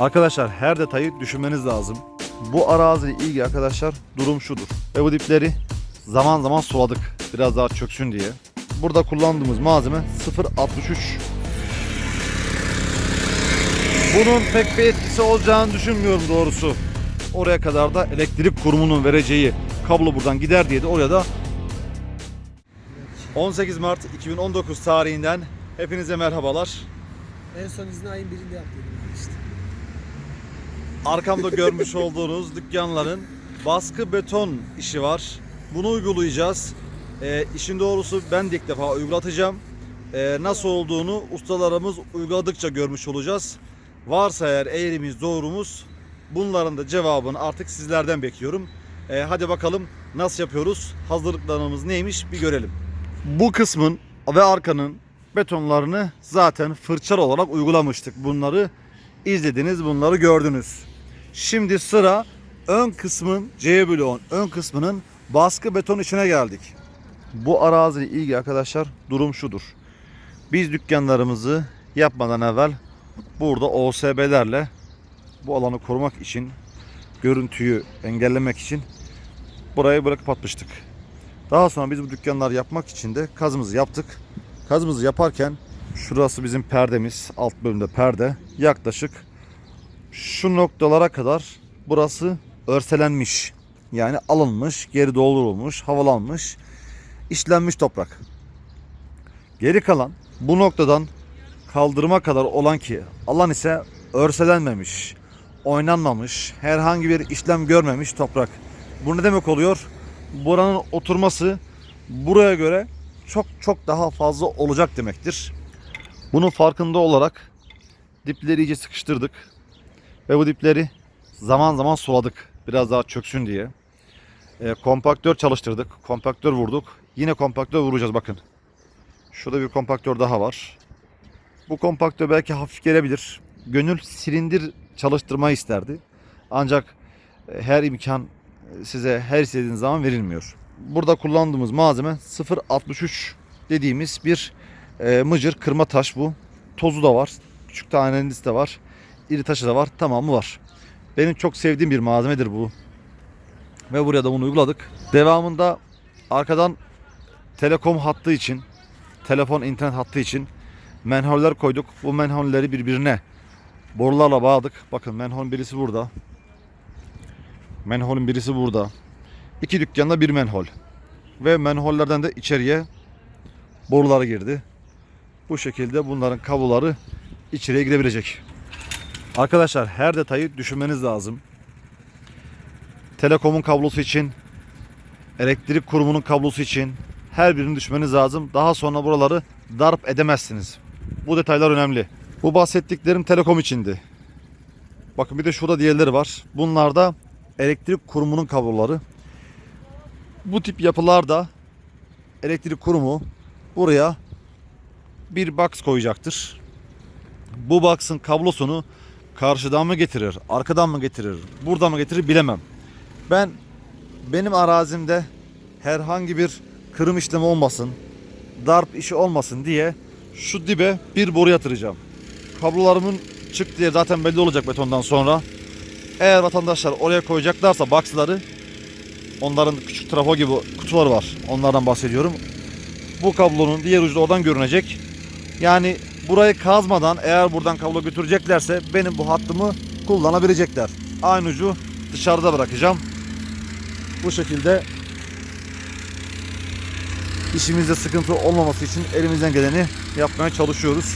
Arkadaşlar her detayı düşünmeniz lazım. Bu araziyle ilgili arkadaşlar durum şudur. Ve bu dipleri zaman zaman suladık. Biraz daha çöksün diye. Burada kullandığımız malzeme 0.63. Bunun pek bir etkisi olacağını düşünmüyorum doğrusu. Oraya kadar da elektrik kurumunun vereceği kablo buradan gider diye de oraya da 18 Mart 2019 tarihinden hepinize merhabalar. En son izni ayın birinde yaptıydım işte. Arkamda görmüş olduğunuz dükkanların baskı beton işi var. Bunu uygulayacağız. Ee, işin doğrusu ben de ilk defa uygulatacağım. Ee, nasıl olduğunu ustalarımız uyguladıkça görmüş olacağız. Varsa eğer eğrimiz doğrumuz bunların da cevabını artık sizlerden bekliyorum. Ee, hadi bakalım nasıl yapıyoruz? Hazırlıklarımız neymiş bir görelim. Bu kısmın ve arkanın betonlarını zaten fırçalı olarak uygulamıştık. Bunları izlediniz, bunları gördünüz. Şimdi sıra ön kısmın C bloğun ön kısmının baskı beton içine geldik. Bu araziyle ilgili arkadaşlar durum şudur. Biz dükkanlarımızı yapmadan evvel burada OSB'lerle bu alanı korumak için görüntüyü engellemek için burayı bırakıp atmıştık. Daha sonra biz bu dükkanlar yapmak için de kazımızı yaptık. Kazımızı yaparken şurası bizim perdemiz. Alt bölümde perde. Yaklaşık şu noktalara kadar burası örselenmiş. Yani alınmış, geri doldurulmuş, havalanmış, işlenmiş toprak. Geri kalan bu noktadan kaldırıma kadar olan ki alan ise örselenmemiş, oynanmamış, herhangi bir işlem görmemiş toprak. Bu ne demek oluyor? Buranın oturması buraya göre çok çok daha fazla olacak demektir. Bunun farkında olarak dipleri iyice sıkıştırdık. Ve bu dipleri zaman zaman suladık. Biraz daha çöksün diye. E, kompaktör çalıştırdık. Kompaktör vurduk. Yine kompaktör vuracağız bakın. Şurada bir kompaktör daha var. Bu kompaktör belki hafif gelebilir. Gönül silindir çalıştırmayı isterdi. Ancak e, her imkan e, size her istediğiniz zaman verilmiyor. Burada kullandığımız malzeme 0.63 dediğimiz bir e, mıcır kırma taş bu. Tozu da var. Küçük taneniz de var. İri taşı da var. Tamamı var. Benim çok sevdiğim bir malzemedir bu. Ve buraya da bunu uyguladık. Devamında arkadan telekom hattı için, telefon internet hattı için menholler koyduk. Bu menholleri birbirine borularla bağladık. Bakın menhol birisi burada. Menholün birisi burada. İki dükkanda bir menhol. Ve menhollerden de içeriye borular girdi. Bu şekilde bunların kabloları içeriye girebilecek. Arkadaşlar her detayı düşünmeniz lazım. Telekom'un kablosu için, elektrik kurumunun kablosu için her birini düşmeniz lazım. Daha sonra buraları darp edemezsiniz. Bu detaylar önemli. Bu bahsettiklerim Telekom içindi. Bakın bir de şurada diğerleri var. Bunlar da elektrik kurumunun kabloları. Bu tip yapılarda elektrik kurumu buraya bir box koyacaktır. Bu box'ın kablosunu karşıdan mı getirir, arkadan mı getirir, buradan mı getirir bilemem. Ben benim arazimde herhangi bir kırım işlemi olmasın, darp işi olmasın diye şu dibe bir boru yatıracağım. Kablolarımın çıktığı yer zaten belli olacak betondan sonra. Eğer vatandaşlar oraya koyacaklarsa box'ları onların küçük trafo gibi kutuları var. Onlardan bahsediyorum. Bu kablonun diğer ucu da oradan görünecek. Yani burayı kazmadan eğer buradan kablo götüreceklerse benim bu hattımı kullanabilecekler. Aynı ucu dışarıda bırakacağım. Bu şekilde işimizde sıkıntı olmaması için elimizden geleni yapmaya çalışıyoruz.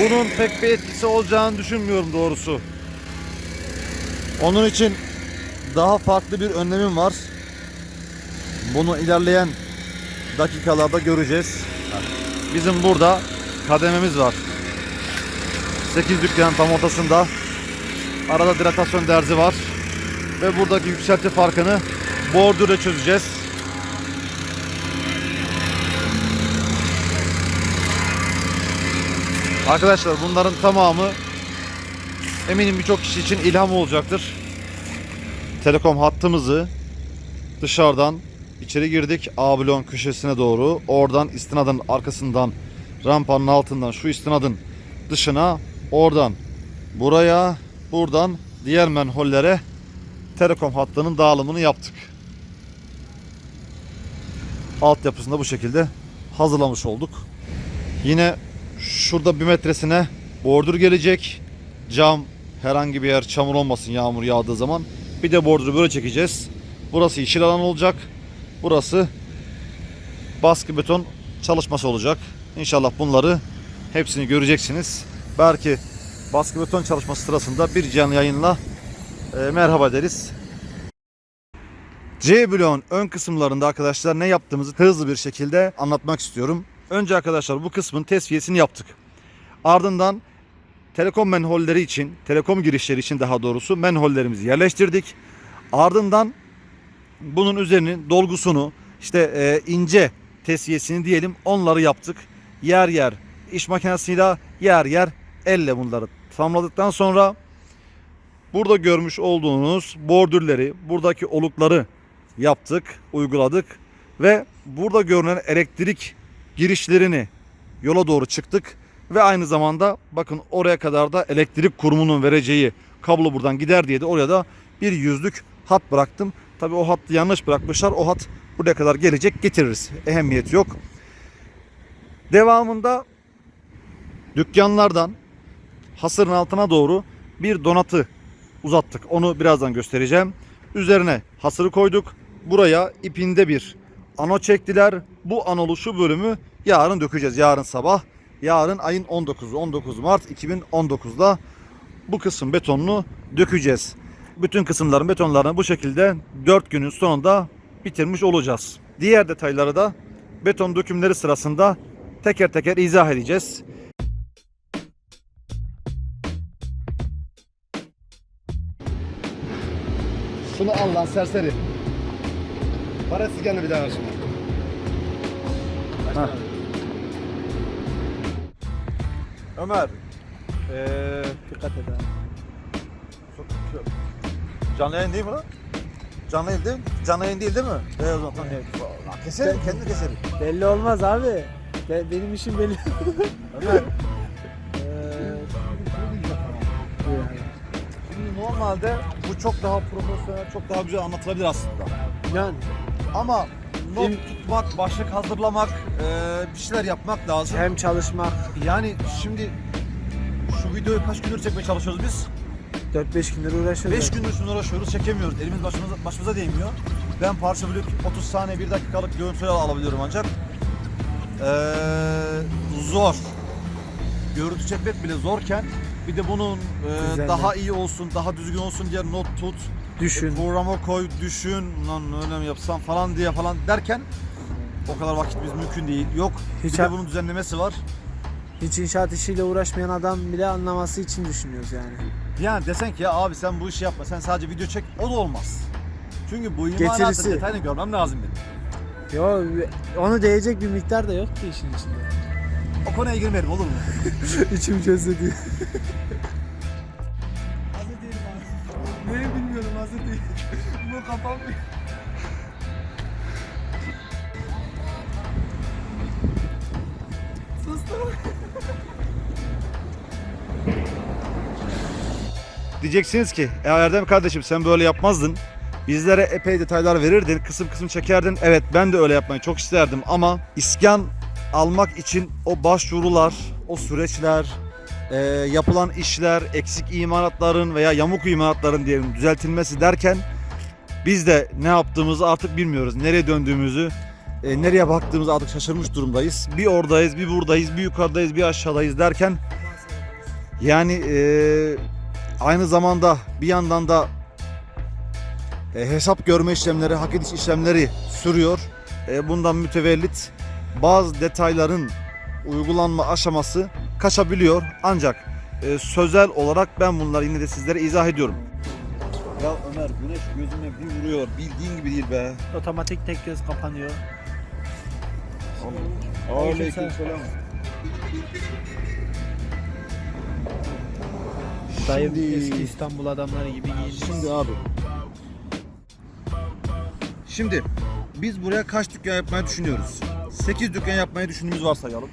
Bunun pek bir etkisi olacağını düşünmüyorum doğrusu. Onun için daha farklı bir önlemim var. Bunu ilerleyen dakikalarda göreceğiz. Bizim burada kadememiz var. 8 dükkanın tam ortasında. Arada dilatasyon derzi var. Ve buradaki yükselti farkını bordürle çözeceğiz. Arkadaşlar bunların tamamı eminim birçok kişi için ilham olacaktır. Telekom hattımızı dışarıdan içeri girdik A bloğun köşesine doğru. Oradan istinadın arkasından rampanın altından şu istinadın dışına oradan buraya buradan diğer menhollere telekom hattının dağılımını yaptık. Altyapısını da bu şekilde hazırlamış olduk. Yine şurada bir metresine bordür gelecek. Cam herhangi bir yer çamur olmasın yağmur yağdığı zaman. Bir de bordürü böyle çekeceğiz. Burası yeşil alan olacak. Burası baskı beton çalışması olacak. İnşallah bunları hepsini göreceksiniz. Belki baskı beton çalışması sırasında bir canlı yayınla e, merhaba deriz. C bloğun ön kısımlarında arkadaşlar ne yaptığımızı hızlı bir şekilde anlatmak istiyorum. Önce arkadaşlar bu kısmın tesviyesini yaptık. Ardından telekom menholleri için, telekom girişleri için daha doğrusu menhollerimizi yerleştirdik. Ardından bunun üzerinin dolgusunu, işte e, ince tesviyesini diyelim onları yaptık. Yer yer iş makinesiyle, yer yer elle bunları tamamladıktan sonra burada görmüş olduğunuz bordürleri, buradaki olukları yaptık, uyguladık ve burada görünen elektrik girişlerini yola doğru çıktık ve aynı zamanda bakın oraya kadar da elektrik kurumunun vereceği kablo buradan gider diye de oraya da bir yüzlük hat bıraktım. Tabi o hattı yanlış bırakmışlar. O hat buraya kadar gelecek getiririz. Ehemmiyeti yok. Devamında dükkanlardan hasırın altına doğru bir donatı uzattık. Onu birazdan göstereceğim. Üzerine hasırı koyduk. Buraya ipinde bir ano çektiler. Bu anolu şu bölümü yarın dökeceğiz. Yarın sabah. Yarın ayın 19'u 19 Mart 2019'da bu kısım betonunu dökeceğiz. Bütün kısımların betonlarını bu şekilde 4 günün sonunda bitirmiş olacağız. Diğer detayları da beton dökümleri sırasında teker teker izah edeceğiz. Şunu al lan serseri. Parası gene bir daha karşıma. Ha. Ömer. Eee Dikkat et abi. canlı yayın değil mi lan? Canlı yayın değil mi? Canlı yayın değil değil mi? Evet o zaman tamam. Lan Keserim, kendi keserim. Belli olmaz abi. Be- benim işim belli. Ömer. Ee. Şimdi normalde bu çok daha profesyonel, çok daha güzel anlatılabilir aslında. Yani Ama not tutmak, başlık hazırlamak, eee, bir şeyler yapmak lazım. hem çalışmak Yani şimdi şu videoyu kaç gündür çekmeye çalışıyoruz biz? 4-5 gündür uğraşıyoruz. 5 gündür şunu uğraşıyoruz, çekemiyoruz. Elimiz başımıza, başımıza değmiyor. Ben parça bölüp 30 saniye 1 dakikalık görüntüler alabiliyorum ancak. Ee, zor. Görüntü çekmek bile zorken bir de bunun e, daha iyi olsun, daha düzgün olsun diye not tut, Düşün. programa koy, düşün, lan öyle mi yapsam falan diye falan derken o kadar vakitimiz mümkün değil. Yok. Hiç bir de bunun düzenlemesi var. Hiç inşaat işiyle uğraşmayan adam bile anlaması için düşünüyoruz yani. Yani desen ki ya abi sen bu işi yapma sen sadece video çek o da olmaz. Çünkü bu imalatı Getirisi. detayını görmem lazım benim. Yo onu değecek bir miktar da yok ki işin içinde. O konuya girmeyelim olur mu? İçim çözü Bu kafam Sustum. Diyeceksiniz ki e Erdem kardeşim sen böyle yapmazdın. Bizlere epey detaylar verirdin, kısım kısım çekerdin. Evet ben de öyle yapmayı çok isterdim ama iskan almak için o başvurular, o süreçler, e, yapılan işler, eksik imalatların veya yamuk imalatların diyelim düzeltilmesi derken biz de ne yaptığımızı artık bilmiyoruz. Nereye döndüğümüzü, e, nereye baktığımızı artık şaşırmış durumdayız. Bir oradayız, bir buradayız, bir yukarıdayız, bir aşağıdayız derken yani e, aynı zamanda bir yandan da e, hesap görme işlemleri, hak ediş işlemleri sürüyor. E, bundan mütevellit bazı detayların uygulanma aşaması kaçabiliyor. Ancak e, sözel olarak ben bunları yine de sizlere izah ediyorum. Ya Ömer güneş gözüme bir vuruyor. Bildiğin gibi değil be. Otomatik tek göz kapanıyor. Aleykümselam. Dayım Şimdi- eski İstanbul adamları gibi giyinmiş. Şimdi abi. Şimdi Biz buraya kaç dükkan yapmayı düşünüyoruz? 8 dükkan yapmayı düşündüğümüz varsayalım.